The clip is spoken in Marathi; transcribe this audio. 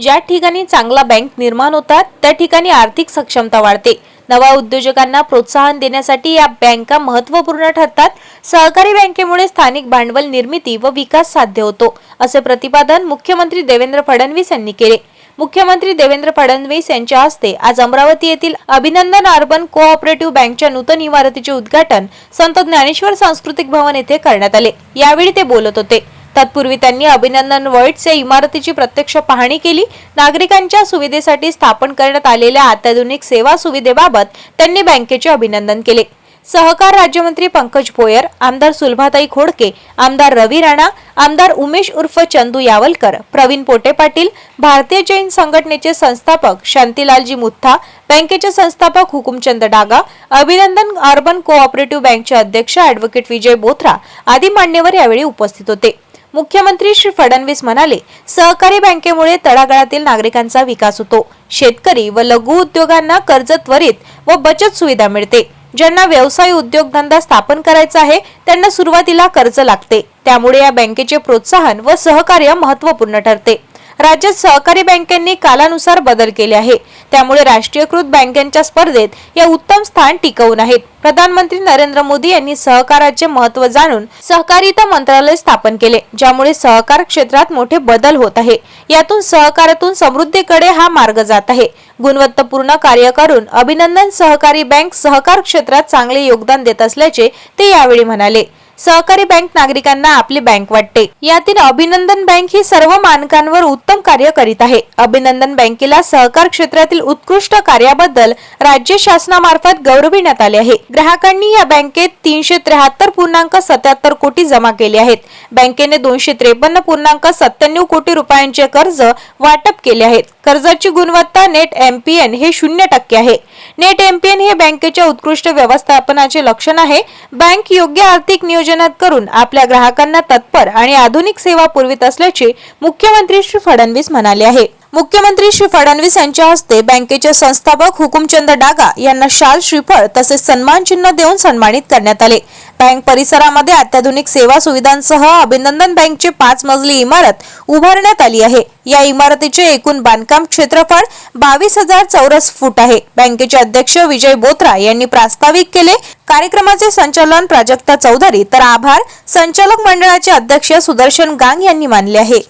ज्या ठिकाणी चांगला बँक निर्माण होतात त्या ठिकाणी आर्थिक सक्षमता वाढते. नवा उद्योजकांना प्रोत्साहन देण्यासाठी या बँका महत्त्वपूर्ण ठरतात. सहकारी बँकेमुळे स्थानिक भांडवल निर्मिती व विकास साध्य होतो असे प्रतिपादन मुख्यमंत्री देवेंद्र फडणवीस यांनी केले. मुख्यमंत्री देवेंद्र फडणवीस यांच्या हस्ते आज अमरावती येथील अभिनंदन अर्बन कोऑपरेटिव्ह बँकच्या नूतन इमारतीचे उद्घाटन संत ज्ञानेश्वर सांस्कृतिक भवन येथे करण्यात आले. यावेळी ते बोलत होते. तत्पूर्वी त्यांनी अभिनंदन वर्ल्ड्स या इमारतीची प्रत्यक्ष पाहणी केली. नागरिकांच्या सुविधेसाठी स्थापन करण्यात आलेल्या अत्याधुनिक सेवा सुविधेबाबत त्यांनी बँकेचे अभिनंदन केले. सहकार राज्यमंत्री पंकज भोयर आमदार सुलभाताई खोडके आमदार रवी राणा आमदार उमेश उर्फ चंदू यावलकर प्रवीण पोटे पाटील भारतीय जैन संघटनेचे संस्थापक शांतीलालजी मुथ्था बँकेचे संस्थापक हुकुमचंद डागा अभिनंदन अर्बन कोऑपरेटिव्ह बँकचे अध्यक्ष अॅडव्होकेट विजय बोथरा आदी मान्यवर यावेळी उपस्थित होते. मुख्यमंत्री श्री फडणवीस म्हणाले सहकारी बँकेमुळे तळागाळातील नागरिकांचा विकास होतो. शेतकरी व लघु उद्योगांना कर्ज त्वरित व बचत सुविधा मिळते. ज्यांना व्यवसाय उद्योगधंदा स्थापन करायचा आहे त्यांना सुरुवातीला कर्ज लागते. त्यामुळे या बँकेचे प्रोत्साहन व सहकार्य महत्त्वपूर्ण ठरते. राज्यात सहकारी बँकांनी कालानुसार बदल केले आहे. त्यामुळे राष्ट्रीयकृत बँकांच्या स्पर्धेत या उत्तम स्थान टिकवून आहेत. प्रधानमंत्री नरेंद्र मोदी यांनी सहकाराचे महत्त्व जाणून सहकारिता मंत्रालय स्थापन केले ज्यामुळे सहकार क्षेत्रात मोठे बदल होत आहे. यातून सहकारातून समृद्धीकडे हा मार्ग जात आहे. गुणवत्तापूर्ण कार्य करून अभिनंदन सहकारी बँक सहकार क्षेत्रात चांगले योगदान देत असल्याचे ते यावेळी म्हणाले. सहकारी बँक नागरिकांना आपली बँक वाटते. यातील अभिनंदन बँक ही सर्व मानकांवर उत्तम कार्य करीत आहे. अभिनंदन बँकेला सहकार क्षेत्रातील उत्कृष्ट कार्याबद्दल राज्य शासनामार्फत गौरविण्यात आले आहे. ग्राहकांनी या बँकेत तीनशे त्र्याहत्तर पूर्णांक सत्याहत्तर कोटी जमा केले आहेत. बँकेने दोनशे त्रेपन्न पूर्णांक सत्त्याण्णव कोटी रुपयांचे कर्ज वाटप केले आहेत. कर्जाची गुणवत्ता नेट एमपीएन हे शून्य टक्के आहे. नेट एमपीएन हे बँकेच्या उत्कृष्ट व्यवस्थापनाचे लक्षण आहे. बँक योग्य आर्थिक नियोजनात करून आपल्या ग्राहकांना तत्पर आणि आधुनिक सेवा पुरवित असल्याचे मुख्यमंत्री श्री फडणवीस म्हणाले आहे. मुख्यमंत्री श्री फडणवीस यांच्या हस्ते बँकेचे संस्थापक हुकुमचंद डागा यांना शाल श्रीफळ तसेच सन्मान चिन्ह देऊन सन्मानित करण्यात आले. बँक परिसरामध्ये अत्याधुनिक सेवा सुविधांसह अभिनंदन बँकची पाच मजली इमारत उभारण्यात आली आहे. या इमारतीचे एकूण बांधकाम क्षेत्रफळ बावीस हजार चौरस फूट आहे. बँकेचे अध्यक्ष विजय बोत्रा यांनी प्रास्ताविक केले कार्यक्रमाचे संचालन प्राजक्ता चौधरी तर आभार संचालक मंडळाचे अध्यक्ष सुदर्शन गांग यांनी मानले आहे.